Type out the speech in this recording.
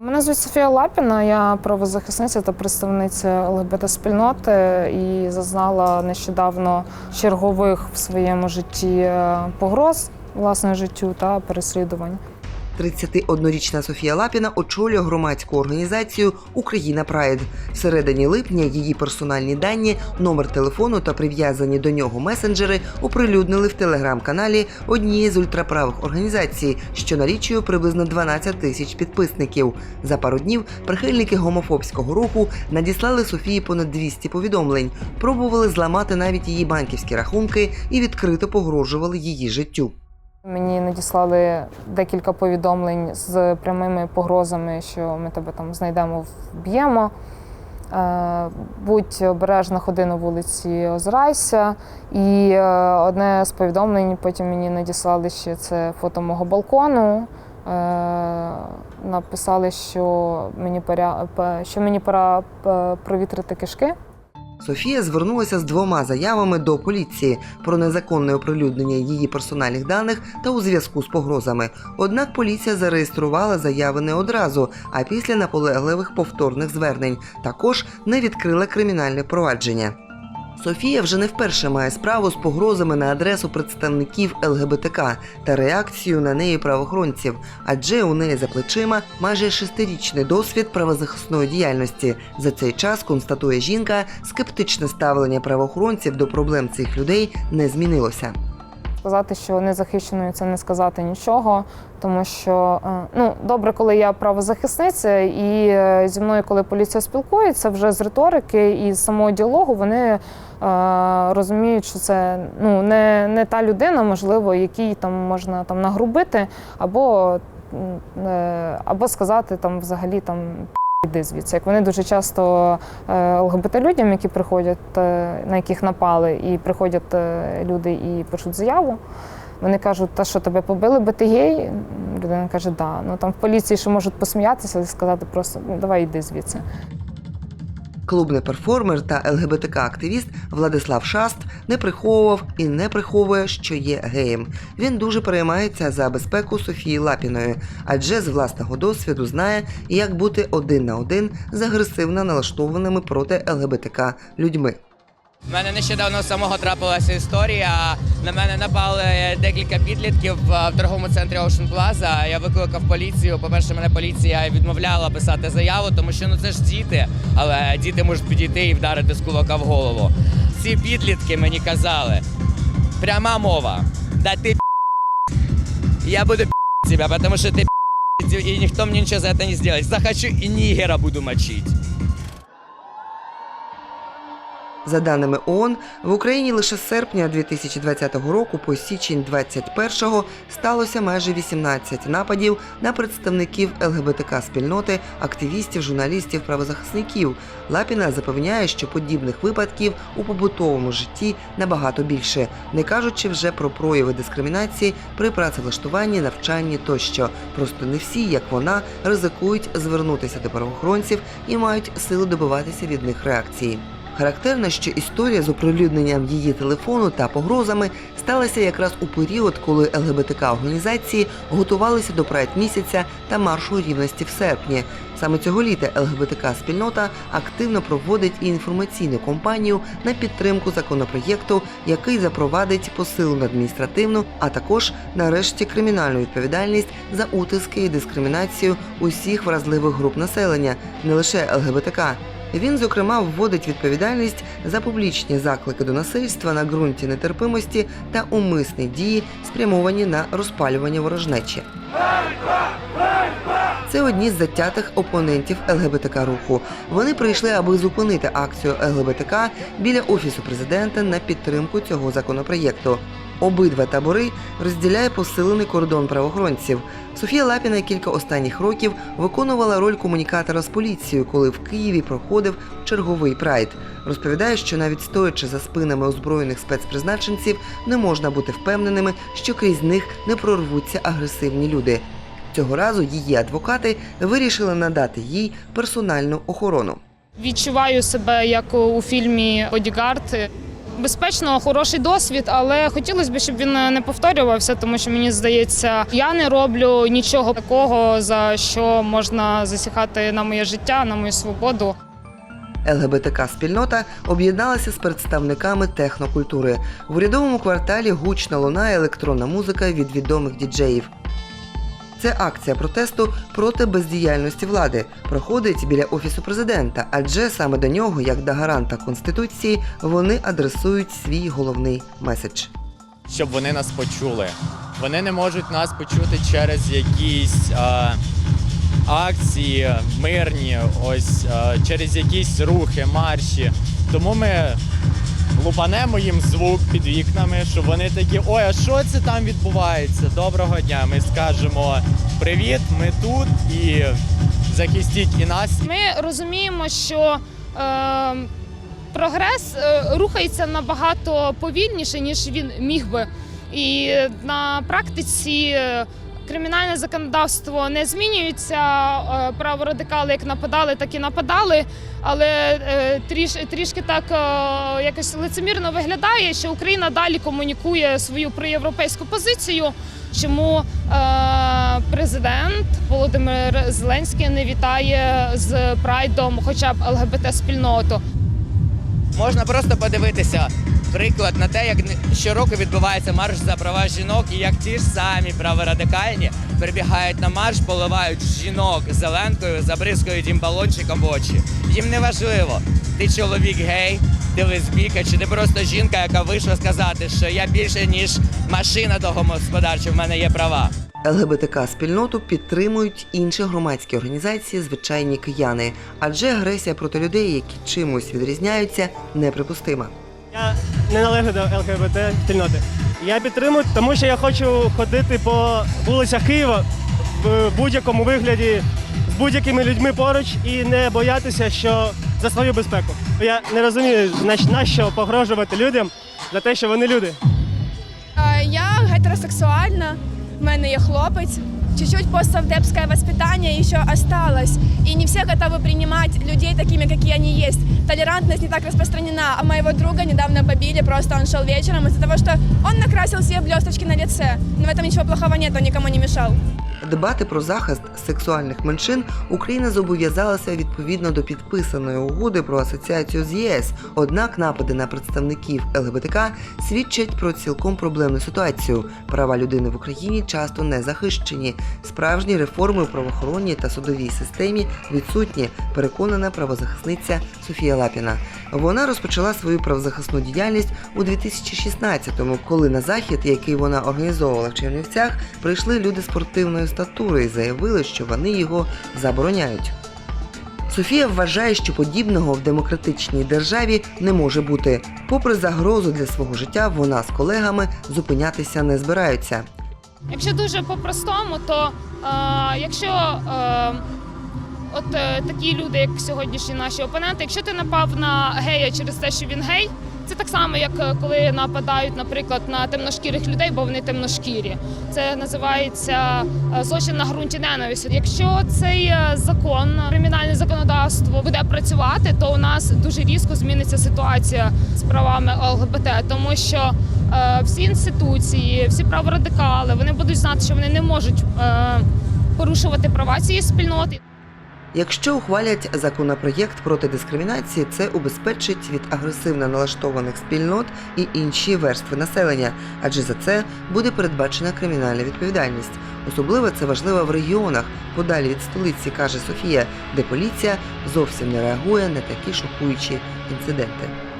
Мене звуть Софія Лапіна, я правозахисниця та представниця ЛГБТ-спільноти і зазнала нещодавно чергових в своєму житті е, погроз власне життю та переслідувань. 31-річна Софія Лапіна очолює громадську організацію Україна Прайд. Всередині липня її персональні дані, номер телефону та прив'язані до нього месенджери оприлюднили в телеграм-каналі однієї з ультраправих організацій, що налічує приблизно 12 тисяч підписників. За пару днів прихильники гомофобського руху надіслали Софії понад 200 повідомлень, пробували зламати навіть її банківські рахунки і відкрито погрожували її життю. Мені надіслали декілька повідомлень з прямими погрозами, що ми тебе там знайдемо, вб'ємо. Е, Будь обережна, ходи на вулиці, озирайся. І е, одне з повідомлень потім мені надіслали ще це фото мого балкону. Е, Написали, що мені пора, що мені пора провітрити кишки. Софія звернулася з двома заявами до поліції про незаконне оприлюднення її персональних даних та у зв'язку з погрозами. Однак поліція зареєструвала заяви не одразу, а після наполегливих повторних звернень. Також не відкрила кримінальне провадження. Софія вже не вперше має справу з погрозами на адресу представників ЛГБТК та реакцію на неї правоохоронців, адже у неї за плечима майже шестирічний досвід правозахисної діяльності. За цей час констатує жінка, скептичне ставлення правоохоронців до проблем цих людей не змінилося. Сказати, що незахищеною це не сказати нічого, тому що е, ну добре, коли я правозахисниця, і е, зі мною, коли поліція спілкується, вже з риторики і з самого діалогу вони е, розуміють, що це ну не, не та людина, можливо, якій там можна там нагрубити, або, або сказати там взагалі там. Іди звідси. Як вони дуже часто е, ЛГБТ людям, які приходять, е, на яких напали, і приходять е, люди і пишуть заяву. Вони кажуть, та що тебе побили, бо ти гей? Людина каже, да. Ну там в поліції ще можуть посміятися і сказати просто ну давай йди звідси. Клубний перформер та ЛГБТК-активіст Владислав Шаст не приховував і не приховує, що є геєм. Він дуже переймається за безпеку Софії Лапіної, адже з власного досвіду знає, як бути один на один з агресивно налаштованими проти ЛГБТК людьми. У мене нещодавно самого трапилася історія. На мене напали декілька підлітків в торговому центрі Ocean Plaza. Я викликав поліцію. По-перше, мене поліція відмовляла писати заяву, тому що ну це ж діти, але діти можуть підійти і вдарити з кулака в голову. Ці підлітки мені казали, пряма мова, да ти я буду тебя, потому что ты и никто мне ничего за это не сделает. Захочу и нигера буду мочить. За даними ООН, в Україні лише з серпня 2020 року по січень 2021 сталося майже 18 нападів на представників ЛГБТК спільноти, активістів, журналістів, правозахисників. Лапіна запевняє, що подібних випадків у побутовому житті набагато більше, не кажучи вже про прояви дискримінації при працевлаштуванні, навчанні тощо. Просто не всі, як вона, ризикують звернутися до правоохоронців і мають сили добиватися від них реакції. Характерно, що історія з оприлюдненням її телефону та погрозами сталася якраз у період, коли ЛГБТК-організації готувалися до прайд місяця та маршу рівності в серпні. Саме цього літа ЛГБТК-спільнота активно проводить і інформаційну кампанію на підтримку законопроєкту, який запровадить посилену адміністративну, а також нарешті кримінальну відповідальність за утиски і дискримінацію усіх вразливих груп населення, не лише ЛГБТК. Він, зокрема, вводить відповідальність за публічні заклики до насильства на ґрунті нетерпимості та умисні дії, спрямовані на розпалювання ворожнечі. Це одні з затятих опонентів ЛГБТК руху. Вони прийшли, аби зупинити акцію ЛГБТК біля офісу президента на підтримку цього законопроєкту. Обидва табори розділяє посилений кордон правоохоронців. Софія Лапіна кілька останніх років виконувала роль комунікатора з поліцією, коли в Києві проходив черговий прайд. Розповідає, що навіть стоячи за спинами озброєних спецпризначенців, не можна бути впевненими, що крізь них не прорвуться агресивні люди. Цього разу її адвокати вирішили надати їй персональну охорону. Відчуваю себе як у фільмі Бодігард. Безпечно, хороший досвід, але хотілося б, щоб він е, не повторювався, тому що мені здається, я не роблю нічого такого, за що можна засіхати на моє життя, на мою свободу. ЛГБТК спільнота об'єдналася з представниками технокультури. В урядовому кварталі гучно лунає електронна музика від відомих діджеїв. Це акція протесту проти бездіяльності влади проходить біля офісу президента, адже саме до нього, як до гаранта конституції, вони адресують свій головний меседж. щоб вони нас почули. Вони не можуть нас почути через якісь е, акції мирні, ось е, через якісь рухи, марші. Тому ми лупанемо їм звук під вікнами, щоб вони такі, ой, а що це там відбувається? Доброго дня. Ми скажемо привіт, ми тут і захистіть і нас, Ми розуміємо, що е, прогрес рухається набагато повільніше, ніж він міг би. І на практиці е, кримінальне законодавство не змінюється. Е, праворадикали як нападали, так і нападали. Але е, тріш, трішки так е, якось лицемірно виглядає, що Україна далі комунікує свою проєвропейську позицію. Чому президент Володимир Зеленський не вітає з прайдом, хоча б ЛГБТ спільноту? Можна просто подивитися приклад на те, як щороку відбувається марш за права жінок, і як ті ж самі праворадикальні прибігають на марш, поливають жінок зеленкою, забризкують їм балончиком в очі. Їм не важливо, ти чоловік гей, ти лесбійка, чи ти просто жінка, яка вийшла сказати, що я більше ніж машина домогосподарча, в мене є права. ЛГБТК спільноту підтримують інші громадські організації, звичайні кияни, адже агресія проти людей, які чимось відрізняються, неприпустима. Я не належу до ЛГБТ спільноти. Я підтримую, тому що я хочу ходити по вулицях Києва в будь-якому вигляді з будь-якими людьми поруч і не боятися, що за свою безпеку. Я не розумію, на, що погрожувати людям за те, що вони люди. Е, Я гетеросексуальна, в мене є хлопець. Чуть-чуть постсовдепское воспитание еще осталось. И не все готовы принимать людей такими, какие они есть. Толерантность не так распространена. А моего друга недавно побили, просто он шел вечером из-за того, что он накрасил себе блесточки на лице. Но в этом ничего плохого нет, он никому не мешал. Дбати про захист сексуальних меншин Україна зобов'язалася відповідно до підписаної угоди про асоціацію з ЄС. Однак напади на представників ЛГБТК свідчать про цілком проблемну ситуацію. Права людини в Україні часто не захищені. Справжні реформи у правоохоронній та судовій системі відсутні. Переконана правозахисниця Софія Лапіна. Вона розпочала свою правозахисну діяльність у 2016-му, коли на захід, який вона організовувала в Чернівцях, прийшли люди спортивної статури і заявили, що вони його забороняють. Софія вважає, що подібного в демократичній державі не може бути. Попри загрозу для свого життя, вона з колегами зупинятися не збираються. Якщо дуже по-простому, то е, якщо е, от е, такі люди, як сьогоднішні наші опоненти, якщо ти напав на гея через те, що він гей, це так само, як е, коли нападають, наприклад, на темношкірих людей, бо вони темношкірі. Це називається е, злочин на ґрунті ненависті. Якщо цей е, закон, кримінальне законодавство буде працювати, то у нас дуже різко зміниться ситуація з правами ЛГБТ, тому що всі інституції, всі праворадикали, вони будуть знати, що вони не можуть порушувати права цієї спільноти. Якщо ухвалять законопроєкт проти дискримінації, це убезпечить від агресивно налаштованих спільнот і інші верстви населення, адже за це буде передбачена кримінальна відповідальність. Особливо це важливо в регіонах, подалі від столиці, каже Софія, де поліція зовсім не реагує на такі шокуючі інциденти.